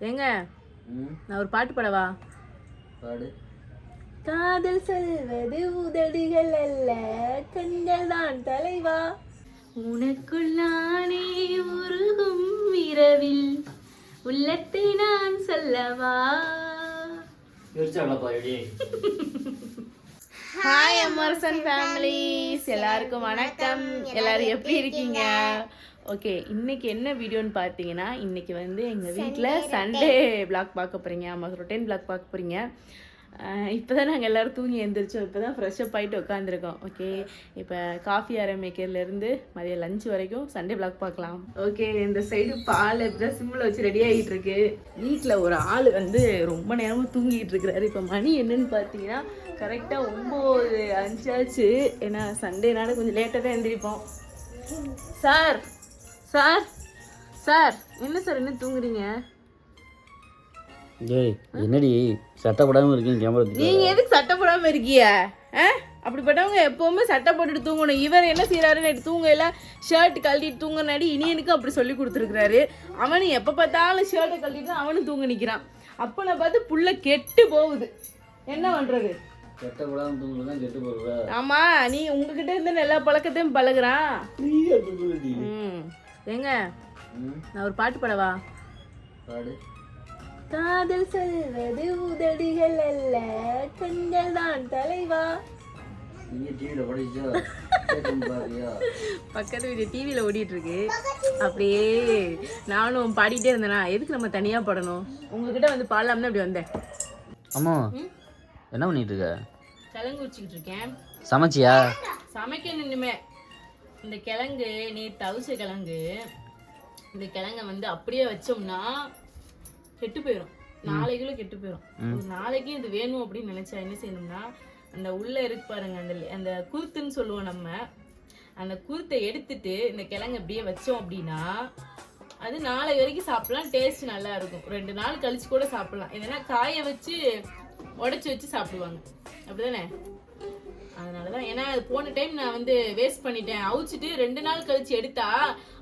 ஏங்க? நான் ஒரு பாட்டு பாடவா? பாடு. காதல் சொல்வது உதடுகள் அல்ல கண்கள் தான் தலைவா. உனக்குள் நானே உருகும் இரவில் உள்ளத்தை நான் சொல்லவா? ஹாய் அமர்சன் ஃபேமிலிஸ் எல்லாருக்கும் வணக்கம். எல்லாரும் எப்படி இருக்கீங்க? ஓகே இன்னைக்கு என்ன வீடியோன்னு பார்த்தீங்கன்னா இன்னைக்கு வந்து எங்கள் வீட்டில் சண்டே பிளாக் பார்க்க போகிறீங்க ஆமாம் ரொட்டேன் பிளாக் பார்க்க போகிறீங்க இப்போ தான் நாங்கள் எல்லோரும் தூங்கி எழுந்திரிச்சோம் இப்போ தான் ஃப்ரெஷ்அப் ஆகிட்டு உட்காந்துருக்கோம் ஓகே இப்போ காஃபி ஆரம்பிக்கிறதுலேருந்து மதியம் லஞ்ச் வரைக்கும் சண்டே பிளாக் பார்க்கலாம். ஓகே இந்த சைடு பால் இப்படி சிம்மில் வச்சு ரெடி ஆகிட்டு இருக்கு. வீட்டில் ஒரு ஆள் வந்து ரொம்ப நேரமாக தூங்கிட்டு இருக்கிறாரு. இப்போ மணி என்னன்னு பார்த்தீங்கன்னா கரெக்டாக ஒம்பது அஞ்சாச்சு. ஏன்னா சண்டேனால கொஞ்சம் லேட்டாக தான் எழுந்திரிப்போம் சார் சார் சார் என்ன சார் என்ன தூங்குறீங்க? ஏய் என்னடி சட்டை போடாமல் இருக்கீங்க கேமரா நீங்க எதுக்கு சட்டை போடாம இருக்கீங்க? ஆ? அப்படிப்பட்டவங்க எப்பவுமே சட்டை போட்டுட்டு தூங்கணும். இவர் என்ன செய்யறாரு நைட்டு தூங்கல ஷர்ட் கழட்டிட்டு தூங்கினாடி இனியனுக்கு அப்படி சொல்லி கொடுத்துருக்காரு அவனு எப்ப பார்த்தாலும் ஷர்ட்டை கழட்டிட்டு அவனும் தூங்க நிக்கிறான். அப்ப நான் பார்த்து புள்ள கெட்டு போகுது. என்ன பண்றது? சட்டை போடாமல் தூங்குறது தான் கெட்டு போடுவா ஆமா நீ உங்ககிட்ட இருந்து எல்லா பழக்கத்தையும் பழகுறான். ஏங்க நான் ஒரு பாட்டு பாடவா? பாடு. காதல் சொல்வது உதடுகள் அல்ல கண்கள் தான் தலைவா. பக்கத்து வீடு டிவியில் ஓடிட்டு இருக்கு அப்படியே நானும் பாடிட்டே இருந்தேனா எதுக்கு நம்ம தனியாக பாடணும்? உங்ககிட்ட வந்து பாடலாம்னு அப்படி வந்தேன். அம்மா? என்ன பண்ணிட்டு இருக்க? கிழங்கு வச்சுக்கிட்டு இருக்கேன். சமைச்சியா? சமைக்கணும் இனிமே. இந்த கிழங்கு நீ தவிச்ச கிழங்கு இந்த கிழங்க வந்து அப்படியே வச்சோம்னா கெட்டு போயிடும் நாளைக்குள்ள கெட்டு போயிடும் ஒரு நாளைக்கு இது வேணும் அப்படின்னு நினைச்சா என்ன செய்யணும்னா அந்த உள்ள இருக்கு பாருங்க அந்த அந்த குருத்துன்னு சொல்லுவோம் நம்ம. அந்த குருத்தை எடுத்துட்டு இந்த கிழங்கு அப்படியே வச்சோம் அப்படின்னா அது நாளை வரைக்கும் சாப்பிடலாம். டேஸ்ட் நல்லா இருக்கும். ரெண்டு நாள் கழிச்சு கூட சாப்பிடலாம். இதனா காய வச்சு உடைச்சு வச்சு சாப்பிடுவாங்க. அப்படிதானே? அதனால தான் ஏன்னா அது போன டைம் நான் வந்து வேஸ்ட் பண்ணிட்டேன். அவிச்சிட்டு ரெண்டு நாள் கழிச்சு எடுத்தா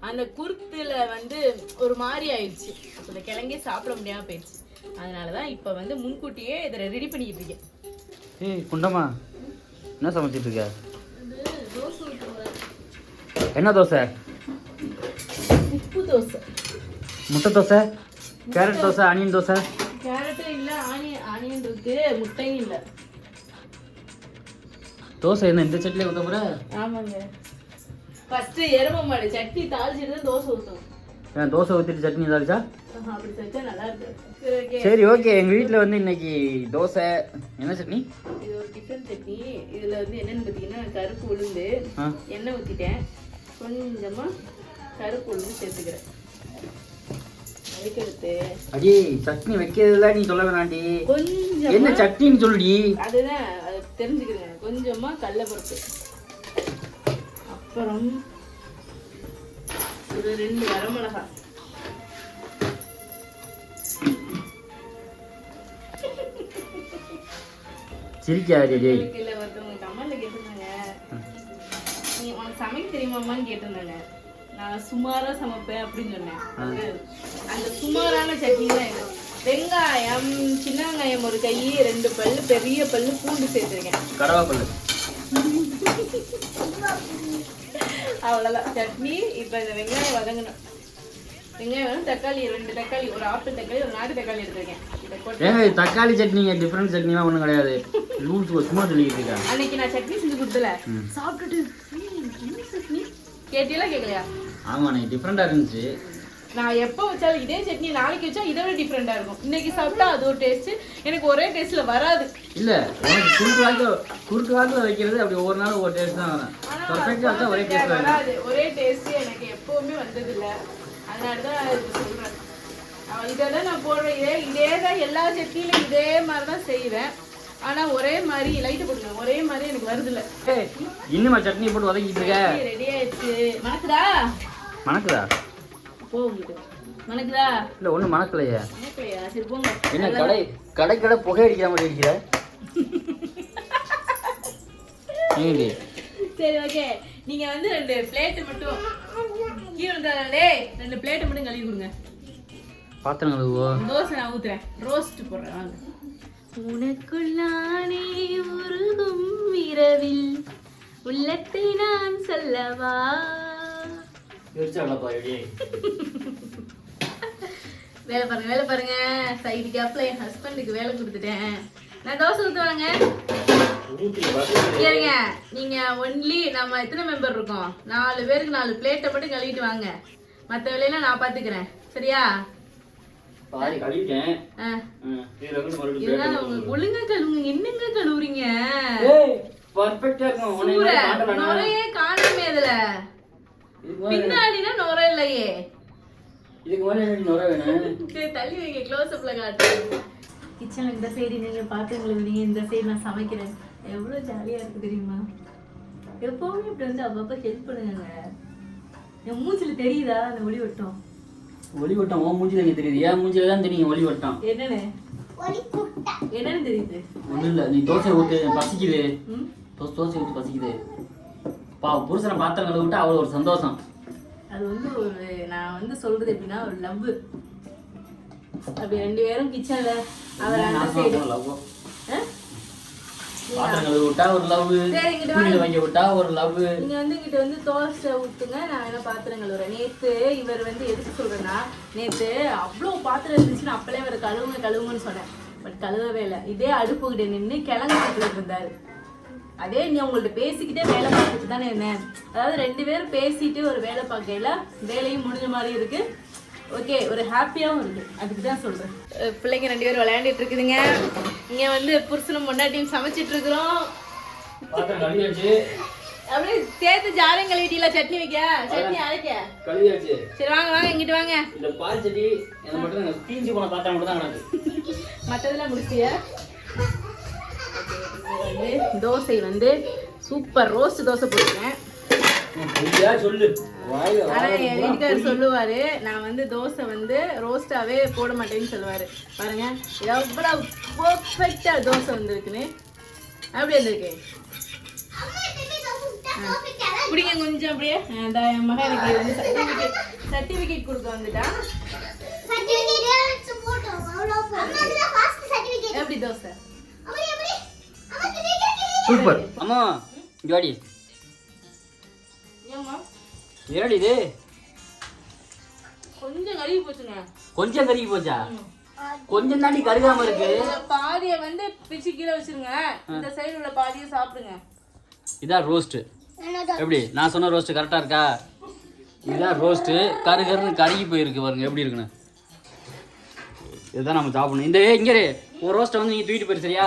அந்த குருத்துல வந்து ஒரு மாதிரி ஆயிடுச்சு. அப்போ இந்த கிழங்கே சாப்பிட முடியாம போயிடுச்சு. அதனால தான் இப்போ வந்து முன்கூட்டியே இதை ரெடி பண்ணிக்கிட்டு இருக்கேன். ஏய் குண்டம்மா என்ன சமைச்சிட்டு இருக்க? என்ன தோசை? உப்பு தோசை. முட்டை தோசை கேரட் தோசை ஆனியன் தோசை? கேரட்டும் இல்லை ஆனியன் ஆனியன் இருக்கு முட்டையும் இல்லை. தோசை என்ன இந்த சட்டிலே ஊற்ற போற? ஆமாங்க. ஃபர்ஸ்ட் எரும மாடு சட்னி தாளிச்சிட்டு தான் தோசை ஊற்றணும் ஏன் தோசை ஊற்றிட்டு சட்னி தாளிச்சா? அப்படி செஞ்சா நல்லா இருக்கு. சரி ஓகே. எங்கள் வீட்டில் வந்து இன்னைக்கு தோசை. என்ன சட்னி? இது ஒரு டிஃபன் சட்னி. இதுல வந்து என்னன்னு பார்த்தீங்கன்னா கருப்பு உளுந்து. எண்ணெய் ஊற்றிட்டேன் கொஞ்சமா கருப்பு உளுந்து சேர்த்துக்கிறேன். அடி சட்னி வைக்கிறதுல நீ சொல்ல வேணாண்டி. என்ன சட்னின்னு சொல்லுடி? அதுதான் அது தெரிஞ்சுக்கிறேன். கொஞ்சமா கடலைப்பருப்பு. அப்புறம் ஒரு ரெண்டு வரமிளகாய் சிரிக்காதே டேய். உங்களுக்கு இல்ல ஒருத்தவங்க கமெண்ட்ல கேட்டிருந்தாங்க. நீ உனக்கு சமைக்க தெரியுமாமான்னு கேட்டிருந்தாங்க. நான் சுமாரா சமைப்பேன் அப்படின்னு சொன்னேன். அந்த சுமாரான சட்னி தான் இது. வெங்காயம் சின்ன வெங்காயம் ஒரு கை ரெண்டு பல்லு பெரிய பல்லு பூண்டு சேர்த்துருக்கேன். கடவாப்பல்லு அவ்வளோதான் சட்னி இப்போ இந்த வெங்காயம் வதங்கணும். வெங்காயம் வந்து தக்காளி ரெண்டு தக்காளி ஒரு ஆப்பிள் தக்காளி ஒரு நாட்டு தக்காளி எடுத்திருக்கேன். தக்காளி சட்னிங்க டிஃப்ரெண்ட் சட்னிலாம் ஒன்றும் கிடையாது. லூஸ் சும்மா சொல்லிக்கிட்டு இருக்கேன் அன்னைக்கு நான் சட்னி செஞ்சு கொடுத்தல. சாப்பிட்டுட்டு "ஏய், என்ன சட்னி? கேட்டியெல்லாம் கேட்கலையா ஆமாம் டிஃப்ரெண்ட்டாக இருந்துச்சு. நான் எப்போ வச்சாலும் இதே சட்னி நாளைக்கு வச்சா இதை விட டிஃப்ரெண்டா இருக்கும். இன்னைக்கு சாப்பிட்டா அது ஒரு டேஸ்ட் எனக்கு ஒரே டேஸ்ட்ல வராது. இல்லை குறுக்கு குறுக்கு வாக்கில் வைக்கிறது அப்படி ஒவ்வொரு நாள் ஒரு டேஸ்ட் தான். வரும் வச்சா ஒரே டேஸ்ட் வராது. ஒரே டேஸ்ட் எனக்கு எப்பவுமே வந்தது இல்ல அதனால தான் சொல்றேன். இதை தான் நான் போடுறேன் இதே இதே தான் எல்லா சட்னியிலும் இதே மாதிரி தான் செய்வேன். ஆனா ஒரே மாதிரி லைட்டு போட்டுருங்க ஒரே மாதிரி எனக்கு வருது இல்ல இன்னுமா சட்னி போட்டு வதக்கிட்டு இருக்க? ரெடி ஆயிடுச்சு. மணக்குதா? மணக்குதா? மணக்குதா? இல்லை ஒன்றும் மணக்கலையே. மணக்கலையா? சரி போங்க. என்ன கடை கடை கடை புகை அடிக்கிற மாதிரி அடிக்கிற சரி ஓகே. நீங்க வந்து ரெண்டு பிளேட் மட்டும் கீழே இருந்தாலே ரெண்டு பிளேட் மட்டும் கழுவி கொடுங்க. பாத்திரம் கழுவோ தோசை நான் ஊத்துறேன். ரோஸ்ட் போடுறேன் வாங்க. உனக்குள் நானே உருகும் இரவில் உள்ளத்தை நான் சொல்லவா? வேலை பாருங்க வேலை பாருங்க சைடு கேப்ல என் ஹஸ்பண்டுக்கு வேலை கொடுத்துட்டேன் நான் தோசை ஊத்துவாங்க சரிங்க நீங்க ஒன்லி நம்ம எத்தனை மெம்பர் இருக்கோம் நாலு பேருக்கு நாலு பிளேட்டை மட்டும் கழுவிட்டு வாங்க மற்ற வேலையெல்லாம் நான் பாத்துக்கிறேன் சரியா இதுல ஒழுங்கா கழுவுங்க என்னங்க கழுவுறீங்க காணுமே மேல பின்னாடினா நுரை இல்லையே இதுக்கு மேல நுர வேணும். சரி, தள்ளி வைங்க க்ளோஸ் அப்ல காட்டு. கிச்சன்ல இந்த சைடு நீங்க பாத்துங்களை நீங்க இந்த சைடு நான் சமைக்கிறேன். எவ்வளவு ஜாலியா இருக்கு தெரியுமா? எப்பவுமே இப்படி வந்து அப்பப்ப ஹெல்ப் பண்ணுங்க. என் மூஞ்சில தெரியுதா? அந்த ஒளி வட்டம் ஒளி வட்டம் உன் மூஞ்சில எனக்கு தெரியுது. என் மூஞ்சில தான் தெரியும் ஒளி வட்டம் என்னன்னு? என்னன்னு தெரியுது? ஒண்ணும் இல்ல நீ தோசை ஊத்து பசிக்குது. ம்? தோசை தோசை ஊத்து பசிக்குது. பா புருஷனை பாத்திரம் கழுவி விட்டா அவ்வளவு ஒரு சந்தோஷம். அது வந்து ஒரு நான் வந்து சொல்றது எப்படின்னா ஒரு லவ் அப்படி ரெண்டு பேரும் கிச்சன்ல அவர் அந்த சைடு love. பாத்திரம் கழுவி விட்டா ஒரு லவ் சரி, இங்கிட்டு துணியில வாங்கி. விட்டா ஒரு லவ் நீங்க வந்து இங்கிட்ட வந்து தோசை ஊத்துங்க நான் வேணா பாத்திரம் கழுவுறேன். நேத்து இவர் வந்து எதுக்கு சொல்றேன்னா நேத்து அவ்வளவு பாத்திரம் இருந்துச்சு நான் அப்பளே இவர் கழுவுங்க கழுவுங்கன்னு சொன்னேன். பட் கழுவவே இல்லை. இதே அடுப்பு கிட்ட நின்று கிழங்கு இருந்தாரு. அதே நீ உங்கள்ட்ட பேசிக்கிட்டே வேலை பார்த்துட்டு தானே இருந்தேன் அதாவது ரெண்டு பேரும் பேசிட்டு ஒரு வேலை பார்க்கையில வேலையும் முடிஞ்ச மாதிரி இருக்கு. ஓகே ஒரு ஹாப்பியாகவும் இருக்கு. அதுக்கு தான் சொல்றேன். அஹ் பிள்ளைங்க ரெண்டு பேரும் விளையாண்டுட்டு இருக்குதுங்க. இங்க வந்து புருஷனும் பொண்டாட்டியும் சமைச்சிட்டு இருக்கிறோம். அப்படியே சேர்த்து ஜாரம் கழுவிட்டீங்களா சட்னி வைக்க? சட்னி அரைக்க? கழுவியாச்சு. சரி வாங்க வாங்க இங்கிட்டு வாங்க. இந்த பால் சட்டி எனக்கு மட்டும் தீஞ்சு போன பாத்திரம் மட்டும் தான் கிடக்கு. மற்றதெல்லாம் முடிச்சியா வந்து தோசை வந்து சூப்பர் ரோஸ்ட் தோசை போட்டுருக்கேன். வீட்டுக்காரர் சொல்லுவாரு நான் வந்து தோசை வந்து ரோஸ்டாவே போட மாட்டேன்னு சொல்லுவாரு. பாருங்க எவ்வளவு பர்ஃபெக்டா தோசை வந்திருக்குன்னு. அப்படி வந்திருக்கு. குடிங்க கொஞ்சம் அப்படியே. என் மகன் எனக்கு வந்து சர்டிஃபிகேட் சர்டிஃபிகேட் கொடுக்க வந்துட்டான். சூப்பர். அம்மா ஜோடி ஏம்மா என்னடி இது? கொஞ்சம் கழுவி போச்சுங்க. கொஞ்சம் கருகி போச்சா? கொஞ்சம் தாண்டி கருகாம இருக்கு. பாதியை வந்து பிச்சு கீழே வச்சிருங்க. இந்த சைடு உள்ள பாதியை சாப்பிடுங்க. இதான் ரோஸ்ட் எப்படி? நான் சொன்ன ரோஸ்ட் கரெக்டா இருக்கா? இதுதான் ரோஸ்ட் கரு கருன்னு கருகி போயிருக்கு பாருங்க. எப்படி இருக்குன்னு? இதுதான் நம்ம சாப்பிடணும். இந்த இங்கே. ஒரு ரோஸ்ட்டை வந்து நீங்க தூக்கிட்டு போயிரு சரியா?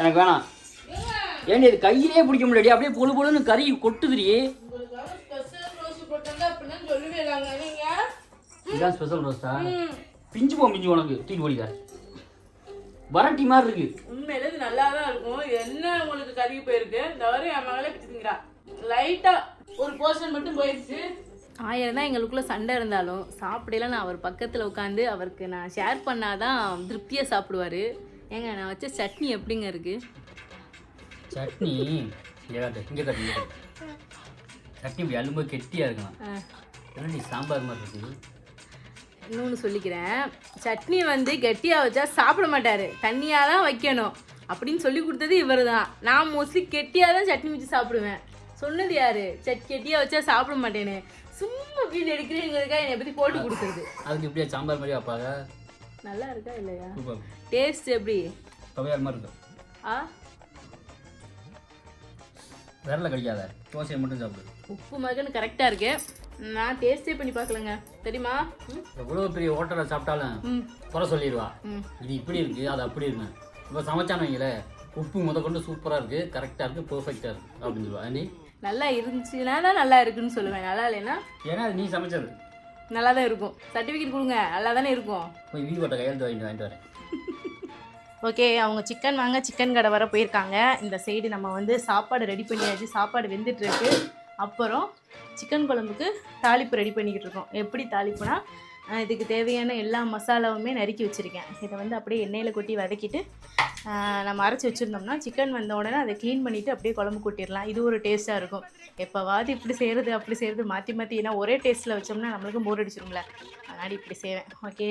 எனக்கு வேணாம். ஏண்டி இது கையிலே பிடிக்க முடியல அப்படியே பொழு பொழுன்னு கருகி கொட்டுதுடி. இதுதான் ஸ்பெஷல் ரோஸ்டா. பிஞ்சு போ பிஞ்சு உனக்கு. தூக்கி போடிக்க. வரட்டி மாதிரி இருக்கு. உண்மையில இது நல்லா தான் இருக்கும் என்ன உங்களுக்கு கருகி போயிருக்கு? இந்த வரை என் மகளே பிச்சுங்கிறா லைட்டா ஒரு போர்ஷன் மட்டும் போயிடுச்சு ஆயிரம் தான் எங்களுக்குள்ள சண்டை இருந்தாலும் சாப்பிடலாம் நான் அவர் பக்கத்தில் உட்காந்து அவருக்கு நான் ஷேர் பண்ணாதான் திருப்தியாக சாப்பிடுவாரு. ஏங்க நான் வச்ச சட்னி எப்படிங்க இருக்கு? சட்னி இங்கே காட்டு இங்கே காட்டு இங்கே காட்டு. சட்னி இப்படி அழும்போது கெட்டியாக இருக்கலாம். ஆ. என்னடி சாம்பார் மாதிரி இருக்கு? இன்னொன்று சொல்லிக்கிறேன். சட்னி வந்து கெட்டியாக வச்சா சாப்பிட மாட்டார். தண்ணியாக தான் வைக்கணும். அப்படின்னு சொல்லி கொடுத்தது இவர் தான் நான் மோஸ்ட்லி கெட்டியாக தான் சட்னி வச்சு சாப்பிடுவேன். சொன்னது யாரு? சட் கெட்டியாக வச்சா சாப்பிட மாட்டேன்னு சும்மா வீடு எடுக்கிறேங்கிறதுக்காக என்னை பற்றி போட்டு கொடுக்குறது. அதுக்கு இப்படியே சாம்பார் மாதிரி வைப்பாங்க? நல்லா இருக்கா இல்லையா? டேஸ்ட் எப்படி? துவையார் மாதிரி இருக்கும். ஆ? விரல கடிக்காத. தோசையை மட்டும் சாப்பிடு. உப்பு மகன் கரெக்டாக இருக்கு. நான் டேஸ்டே பண்ணி பார்க்கலங்க. தெரியுமா? எவ்வளோ பெரிய ஹோட்டலில் சாப்பிட்டாலும் குறை சொல்லிடுவா. இது இப்படி இருக்குது அது அப்படி இருக்கு. இப்போ சமைச்சானு வைங்களே உப்பு முத கொண்டு சூப்பராக இருக்குது கரெக்டாக இருக்குது பெர்ஃபெக்டாக இருக்குது அப்படின்னு சொல்லுவா. நீ நல்லா இருந்துச்சுன்னா தான் நல்லா இருக்குன்னு சொல்லுவேன். நல்லா இல்லைன்னா? ஏன்னா அது நீ சமைச்சது. நல்லா தான் இருக்கும். சர்டிஃபிகேட் கொடுங்க. நல்லா தானே இருக்கும். போய் வீவோட்ட கையெழுத்து வாங்கிட்டு வாங்கிட்டு வரேன். ஓகே அவங்க சிக்கன் வாங்க சிக்கன் கடை வர போயிருக்காங்க. இந்த சைடு நம்ம வந்து சாப்பாடு ரெடி பண்ணியாச்சு. சாப்பாடு வெந்துட்டுருக்கு. அப்புறம் சிக்கன் குழம்புக்கு தாளிப்பு ரெடி பண்ணிக்கிட்டு இருக்கோம். எப்படி தாளிப்புனா இதுக்கு தேவையான எல்லா மசாலாவுமே நறுக்கி வச்சுருக்கேன். இதை வந்து அப்படியே எண்ணெயில் கொட்டி வதக்கிட்டு நம்ம அரைச்சி வச்சுருந்தோம்னா சிக்கன் வந்த உடனே அதை க்ளீன் பண்ணிவிட்டு அப்படியே குழம்பு கூட்டிடலாம். இது ஒரு டேஸ்ட்டாக இருக்கும். எப்போவாது இப்படி செய்கிறது அப்படி செய்கிறது மாற்றி மாற்றி ஏன்னா ஒரே டேஸ்ட்டில் வச்சோம்னா நம்மளுக்கும் போர் அடிச்சிரும்ல. அதனால் இப்படி செய்வேன். ஓகே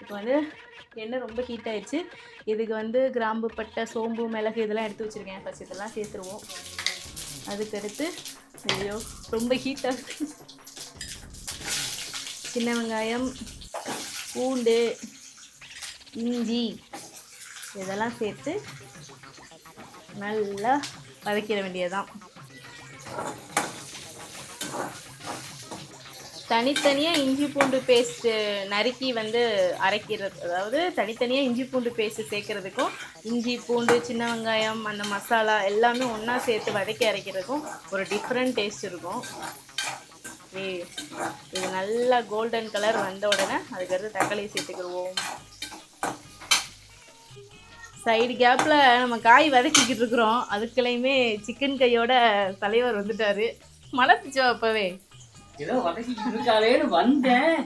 இப்போ வந்து எண்ணெய் ரொம்ப ஹீட் ஆயிடுச்சு. இதுக்கு வந்து கிராம்பு பட்டை சோம்பு மிளகு இதெல்லாம் எடுத்து வச்சுருக்கேன். ஃபஸ்ட் இதெல்லாம் சேர்த்துருவோம். அதுக்கடுத்து ஐயோ ரொம்ப ஹீட்டாக இருக்கு சின்ன வெங்காயம் பூண்டு இஞ்சி இதெல்லாம் சேர்த்து நல்லா வதக்கிட வேண்டியதுதான். தனித்தனியாக இஞ்சி பூண்டு பேஸ்ட்டு நறுக்கி வந்து அரைக்கிறது அதாவது தனித்தனியாக இஞ்சி பூண்டு பேஸ்ட்டு சேர்க்குறதுக்கும் இஞ்சி பூண்டு சின்ன வெங்காயம் அந்த மசாலா எல்லாமே ஒன்றா சேர்த்து வதக்கி அரைக்கிறதுக்கும் ஒரு டிஃப்ரெண்ட் டேஸ்ட் இருக்கும். ஏய், இது நல்லா கோல்டன் கலர் வந்த உடனே அதுக்கடுத்து தக்காளி சேர்த்துக்கிடுவோம். சைடு கேப்பில் நம்ம காய் வதக்கிக்கிட்டு இருக்கிறோம். அதுக்குள்ளேயுமே சிக்கன் கையோட தலைவர் வந்துட்டார். மலத்துச்சோ அப்போவே? ஏதோ வதக்கிட்டு இருக்காளேன்னு வந்தேன்.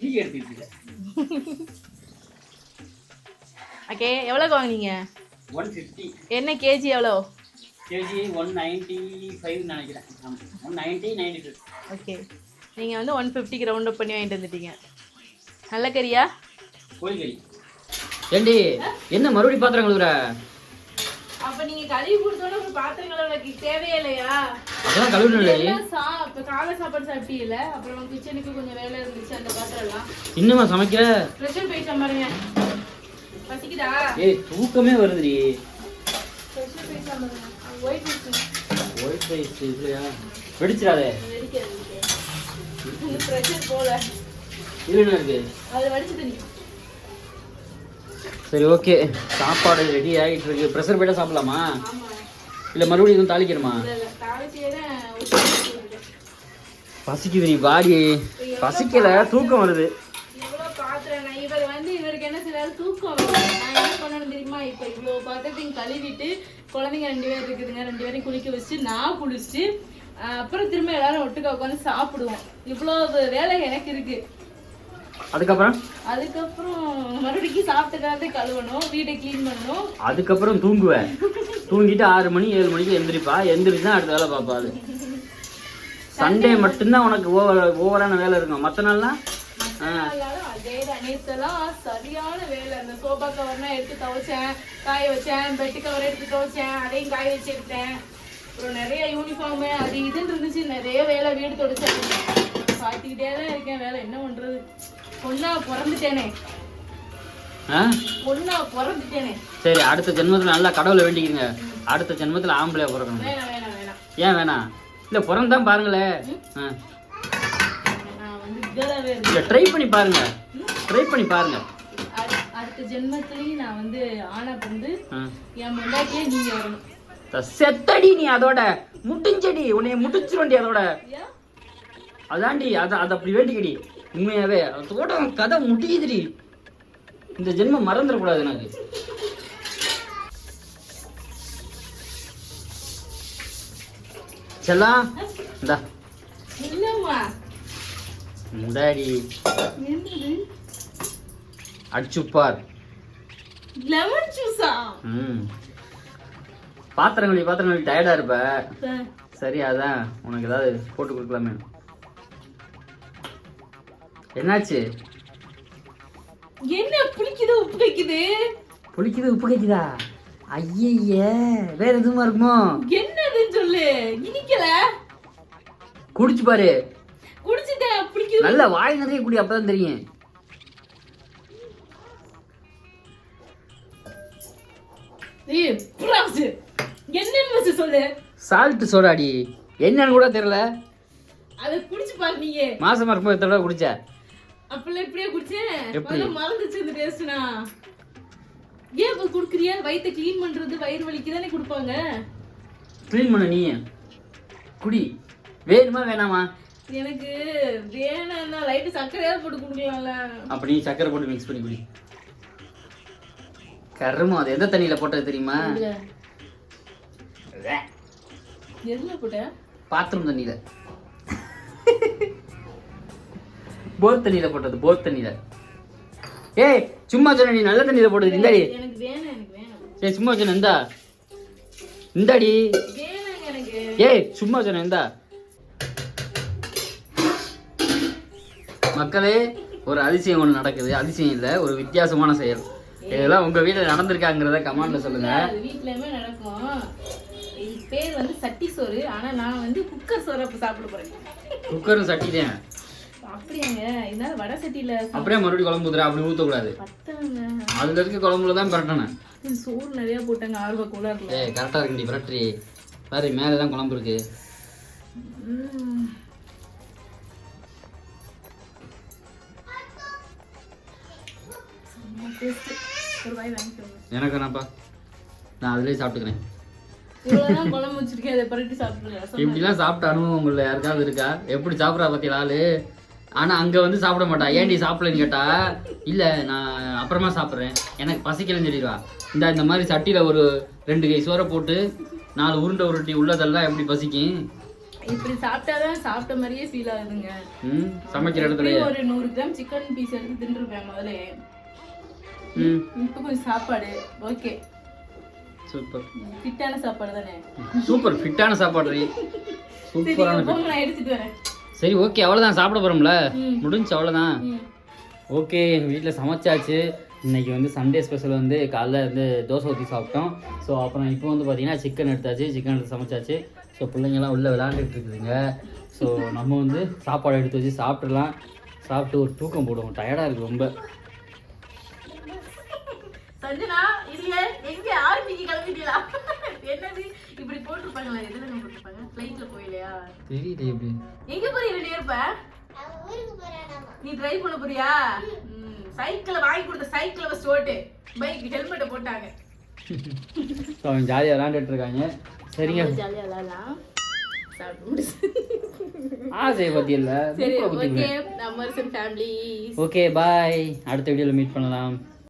வீடியோ எடுத்துட்டு ஓகே எவ்வளோக்கு வாங்குனீங்க? ஒன் ஃபிஃப்டி என்ன கேஜி எவ்வளோ? கேஜி ஒன் நைன்ட்டி ஃபைவ் நினைக்கிறேன். One ninety ninety two okay. நீங்கள் வந்து ஒன் ஃபிஃப்டிக்கு ரவுண்ட் அப் பண்ணி வாங்கிட்டு வந்துட்டீங்க. நல்ல கறியா? கோழிக்கறி. ஏண்டி என்ன மறுபடியும் பாத்திரம் கழுவுற? அப்போ நீங்கள் கழுவி கொடுத்தோன்னே ஒரு பாத்திரம் கழுவுறதுக்கு தேவையே இல்லையா? அதெல்லாம் கழுவுனே காலை சாப்பாடு சாப்பிட்டீங்கல்ல அப்புறம் கிச்சனுக்கு கொஞ்சம் வேலை இருந்துச்சு அந்த பாத்திரம் எல்லாம் இன்னுமா சமைக்கிற? ப்ரெஷர் போயிட்டா பாருங்க. பசிக்குதா? ஏய் தூக்கமே வருதுடி. ப்ரெஷர் போயிட்டா ஒயிட் ஒயிட் ரைஸ் இல்லையா? வெடிச்சிடாதே. வெடிக்காது ப்ரெஷர் போல. இருக்கு? அது வடிச்சு தண்ணி. சரி ஓகே சாப்பாடு ரெடி ஆகிட்டு இருக்கு. ப்ரெஷர் போயிட்டா சாப்பிடலாமா? ஆமா. இல்லை மறுபடியும் எதுவும் தாளிக்கணுமா? பசிக்குது நீ பாடி பசிக்கல தூக்கம் வருது. இவ்வளோ பாத்திரம்? நான் இவர் வந்து இவருக்கு என்ன செய்யறாரு? தூக்கம் வரும். நான் என்ன பண்ணணும் தெரியுமா? இப்போ இவ்வளோ பாத்திரத்தையும் கழுவிட்டு குழந்தைங்க ரெண்டு பேர் இருக்குதுங்க. ரெண்டு பேரையும் குளிக்க வச்சுட்டு நான் குளிச்சுட்டு ஆஹ் அப்புறம் திரும்ப எல்லாரும் ஒட்டுக்கா உட்காந்து சாப்பிடுவோம். இவ்வளோ வேலை எனக்கு இருக்கு. அதுக்கப்புறம்? அதுக்கப்புறம் மறுபடியும் சாப்பிட்டதாவே கழுவணும் வீட்டை க்ளீன் பண்ணணும். அதுக்கப்புறம் தூங்குவேன் தூங்கிட்டு ஆறு மணி ஏழு மணிக்கு எந்திரிப்பா. எந்திரிச்சு தான் அடுத்த வேலை பார்ப்பா அது. சண்டே மட்டும்தான் உனக்கு ஓவர் ஓவரான வேலை இருக்கும். மற்ற நாள்லாம் சரியான வேலை. அந்த சோபா கவர்லாம் எடுத்து துவைச்சேன் காய வச்சேன் பெட்டு கவர் எடுத்து துவைச்சேன் அதையும் காய வச்சு எடுத்தேன். அப்புறம் நிறைய யூனிஃபார்மு அது இதுன்னு இருந்துச்சு. நிறைய வேலை வீடு தொடச்சேன் பார்த்துக்கிட்டே தான் இருக்கேன். வேலை என்ன பண்றது? பொண்ணா பிறந்துட்டேனே. பொண்ணா பிறந்துட்டேனே. சரி அடுத்த ஜென்மத்தில் நல்லா கடவுளை வேண்டிக்கிறங்க. அடுத்த ஜென்மத்தில் ஆம்பளையா பிறக்கணும். ஏன் வேணாம் இல்லை பிறந்தான் பாருங்களேன் இல்லை ட்ரை பண்ணி பாருங்க. ட்ரை பண்ணி பாருங்க. அடு- அடுத்த ஜென்மத்திலையும் நான் வந்து ஆனா ஆ. என் முன்னாடியே நீங்க வரணும் செத்தடி நீ அதோட. முடிஞ்சடி உன்னைய முடிச்சிருவண்டி அதோட. ஏன் அதான்டி அதை அதை அப்படி வேண்டிக்கடி. உண்மையாவே அதோட உன் கதை முடியுதுடி இந்த ஜென்மம் மறந்துடக்கூடாது எனக்கு. செல்லாம் இந்தா. முடாடி. அடிச்சுப்பார். லெமன் ஜூஸா? ம். பாத்திரங்களி பாத்திரங்களி டயர்டா இருப்ப. சரி அதான். உனக்கு ஏதாவது போட்டு கொடுக்கலாமே என்னாச்சு? என்ன புளிக்குது உப்பு வைக்குது புளிக்குது உப்பு கைக்குதா? ஐயய்ய வேற எதுவுமா இருக்குமோ? என்னதுன்னு சொல்லு இனிக்கல. குடிச்சு பாரு. குடிச்சிட்டேன் புளிக்குது. நல்ல வாய் நிறைய குடி அப்பதான் தெரியும். என்னன்னு சொல்லு. சால்ட் சோடாடி. என்னன்னு கூட தெரியல. அதை குடிச்சு பாரு நீங்க மாசமா இருக்கும்போது தடவை குடிச்ச அப்பெல்லாம் இப்படியே குடிச்சேன் மறந்துச்சு இந்த டேஸ்ட்னா ஏன் இப்ப குடுக்குறியா? வயித்தை க்ளீன் பண்றது வயிறு வலிக்கு தானே கொடுப்பாங்க. க்ளீன் பண்ண நீ. குடி. வேணுமா வேணாமா? எனக்கு வேணாம்னா லைட்டு சர்க்கரையாவது போட்டு கொடுக்கலாம்ல. அப்படி சக்கரை போட்டு மிக்ஸ் பண்ணி குடி. கருமம் அது எந்த தண்ணியில போட்டது தெரியுமா? எதுல போட்ட? பாத்ரூம் தண்ணியில. போர் தண்ணியில போட்டது போர் தண்ணியில. ஏய் சும்மா சொன்ன நீ நல்ல தண்ணியில போட்டது இந்தாடி. ஏய் சும்மா சொன்ன இந்தா. இந்தாடி. ஏய் சும்மா சொன்ன இந்தா. மக்களே ஒரு அதிசயம் ஒன்று நடக்குது. அதிசயம் இல்லை ஒரு வித்தியாசமான செயல். இதெல்லாம் உங்க வீட்டில் நடந்திருக்காங்கிறத கமெண்ட்ல சொல்லுங்க. அது வீட்லயுமே நடக்கும். பேர் வந்து சட்டி சோறு ஆனா நான் வந்து குக்கர் சோறு அப்ப சாப்பிட போறேன். குக்கரும் சட்டிட்டேன் அப்படியாங்க? இதனால வடை சட்டியில அப்படியே மறுபடியும் குழம்பு ஊத்துற அப்படி பத்தாங்க அதுல இருக்க குழம்புல தான் பிரட்டணும். சோறு நிறைய போட்டாங்க ஆர்வ கூலர்ல ஏய் கரெக்டாக இருக்குண்டி பிரட்ரி பாரு மேலே தான் குழம்பு இருக்கு. எனக்கு நான் அதுலேயே சாப்பிட்டுக்கிறேன். இப்படிலாம் சாப்பிட்ட அனுபவம் உங்களில் யாருக்காவது இருக்கா? எப்படி சாப்பிட்றா பத்தியா ஆளு? ஆனா அங்க வந்து சாப்பிட மாட்டா. ஏன்டி சாப்பிடலன்னு கேட்டா இல்ல நான் அப்புறமா சாப்பிட்றேன். எனக்கு பசிக்கலன்னு சொல்லிடுவா. இந்த இந்த மாதிரி சட்டியில ஒரு ரெண்டு கை சோறை போட்டு நாலு உருண்டை உருட்டி உள்ளதெல்லாம் எப்படி பசிக்கும்? இப்படி சாப்பிட்டாதான் சாப்பிட்ட மாதிரியே ஃபீல் ஆகுதுங்க. ம் சமைக்கிற இடத்துல ஒரு நூறு கிராம் சிக்கன் பீஸ் எடுத்து தின்றுருப்பேன் முதல்ல ம். இப்போ கொஞ்சம் சாப்பாடு. ஓகே. சூப்பர். ஃபிட்டான சாப்பாடு தானே. சூப்பர் ஃபிட்டான சாப்பாடு. சூப்பரான எடுத்துட்டு வரேன். சரி ஓகே அவ்வளோதான் சாப்பிட போகிறோம்ல. முடிஞ்சு அவ்வளோதான். ஓகே எங்கள் வீட்டில் சமைச்சாச்சு. இன்னைக்கு வந்து சண்டே ஸ்பெஷல் வந்து காலைல வந்து தோசை ஊற்றி சாப்பிட்டோம். ஸோ அப்புறம் இப்போ வந்து பார்த்தீங்கன்னா சிக்கன் எடுத்தாச்சு. சிக்கன் எடுத்து சமைச்சாச்சு. ஸோ பிள்ளைங்கெல்லாம் உள்ளே விளாண்டுட்டு இருக்குதுங்க. ஸோ நம்ம வந்து சாப்பாடு எடுத்து வச்சு சாப்பிட்றலாம் சாப்பிட்டு ஒரு தூக்கம் போடுவோம். டயர்டாக இருக்குது ரொம்ப. சஞ்சனா இல்ல எங்க ஆர்மிக்கு கிளம்பிட்டீங்களா? என்னது? இப்படி போட்டிருப்பாங்களா எதுல போட்டிருப்பாங்க ஃபிளைட்ல போயிலையா? தெரியல எப்படி எங்க போறீங்க ரெண்டு பேரும் இப்ப? நீ டிரைவ் பண்ண போறியா? சைக்கிளை வாங்கி கொடுத்த சைக்கிளை ஃபர்ஸ்ட் ஓட்டு பைக் ஹெல்மெட்டை போட்டாங்க. ஸோ அவங்க ஜாலியாக விளாண்டுட்டு இருக்காங்க. சரிங்க. ஜாலியா விளாடலாம் சாப்பிட்டு முடிச்சு ஆசையை பற்றி இல்லை. சரி ஓகே நம்ம ஃபேமிலி ஓகே பாய் அடுத்த வீடியோவில் மீட் பண்ணலாம்.